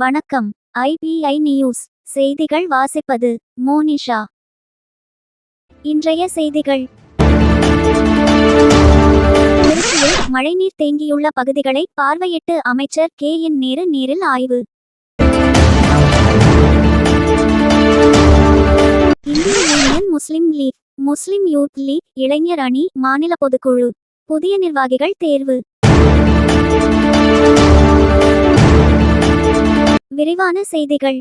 வணக்கம். IBI news. செய்திகள் வாசிப்பது மோனிஷா. இன்றைய செய்திகள். மழைநீர் தேங்கியுள்ள பகுதிகளை பார்வையிட்டு அமைச்சர் கே என் நேரு நேரில் ஆய்வு. இந்திய union Muslim league. Muslim youth league. இளைஞர் அணி மாநில பொதுக்குழு. புதிய நிர்வாகிகள் தேர்வு. விரிவான செய்திகள்.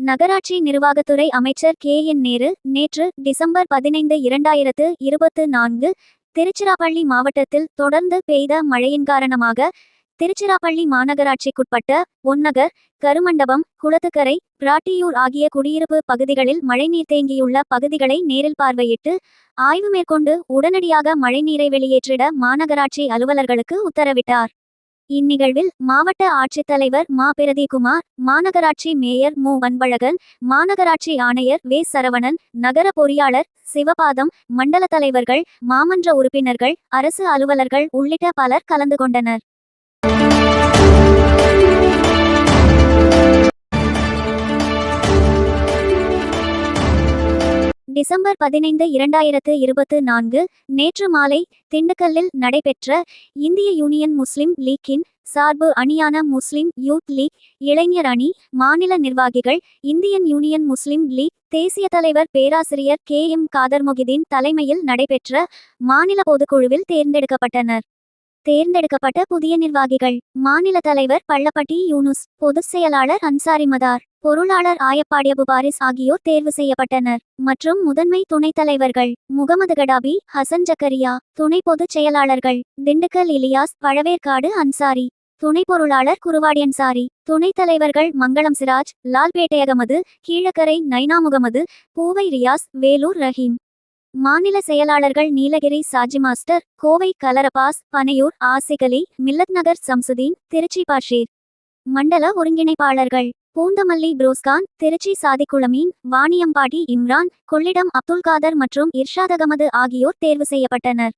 நகராட்சி நிர்வாகத்துறை அமைச்சர் கே என் நேரு நேற்று டிசம்பர் பதினைந்து இரண்டாயிரத்து இருபத்து நான்கு திருச்சிராப்பள்ளி மாவட்டத்தில் தொடர்ந்து பெய்த மழையின் காரணமாக திருச்சிராப்பள்ளி மாநகராட்சிக்குட்பட்ட ஒன்னகர் கருமண்டபம் குளத்துக்கரை பிராட்டியூர் ஆகிய குடியிருப்பு பகுதிகளில் மழைநீர் தேங்கியுள்ள பகுதிகளை நேரில் பார்வையிட்டு ஆய்வு மேற்கொண்டு உடனடியாக மழைநீரை வெளியேற்றிட மாநகராட்சி அலுவலர்களுக்கு உத்தரவிட்டார். இந்நிகழ்வில் மாவட்ட ஆட்சித்தலைவர் மா. பிரதிகுமார் மாநகராட்சி மேயர் மு. அன்பழகன் மாநகராட்சி ஆணையர் வே. சரவணன் நகர பொறியாளர் சிவபாதம் மண்டல தலைவர்கள் மாமன்ற உறுப்பினர்கள் அரசு அலுவலர்கள் உள்ளிட்ட பலர் கலந்து கொண்டனர். டிசம்பர் பதினைந்து இரண்டாயிரத்து இருபத்து நான்கு நேற்று மாலை திண்டுக்கல்லில் நடைபெற்ற இந்திய யூனியன் முஸ்லிம் லீக்கின் சார்பு அணியான முஸ்லிம் யூத் லீக் இளைஞர் அணி மாநில நிர்வாகிகள் இந்தியன் யூனியன் முஸ்லிம் லீக் தேசிய தலைவர் பேராசிரியர் கே எம் காதர் முகிதீன் தலைமையில் நடைபெற்ற மாநில பொதுக்குழுவில் தேர்ந்தெடுக்கப்பட்டனர். தேர்ந்தெடுக்கப்பட்ட புதிய நிர்வாகிகள். மாநில தலைவர் பள்ளப்பட்டி யூனுஸ் பொதுச் செயலாளர் அன்சாரி மதார் பொருளாளர் ஆயப்பாடிய புபாரிஸ் ஆகியோர் தேர்வு செய்யப்பட்டனர். மற்றும் முதன்மை துணைத் தலைவர்கள் முகமது கடாபி ஹசன் ஜக்கரியா துணை பொதுச் செயலாளர்கள் திண்டுக்கல் இலியாஸ் பழவேற்காடு அன்சாரி துணை பொருளாளர் குருவாடி அன்சாரி துணைத் தலைவர்கள் மங்களம் சிராஜ் லால்பேட்டை அகமது கீழக்கரை நைனா முகமது பூவை ரியாஸ் வேலூர் ரஹீம். மாநில செயலாளர்கள் நீலகிரி சாஜி மாஸ்டர் கோவை கலரபாஸ் பனையூர் ஆசிகலி மில்லத் நகர் சம்சுதீன் திருச்சி பாஷீர் மண்டல ஒருங்கிணைப்பாளர்கள் பூந்தமல்லி புரோஸ்கான் திருச்சி சாதிக்குளமீன் வாணியம்பாடி இம்ரான் கொள்ளிடம் அப்துல்காதர் மற்றும் இர்ஷாத் அகமது ஆகியோர் தேர்வு செய்யப்பட்டனர்.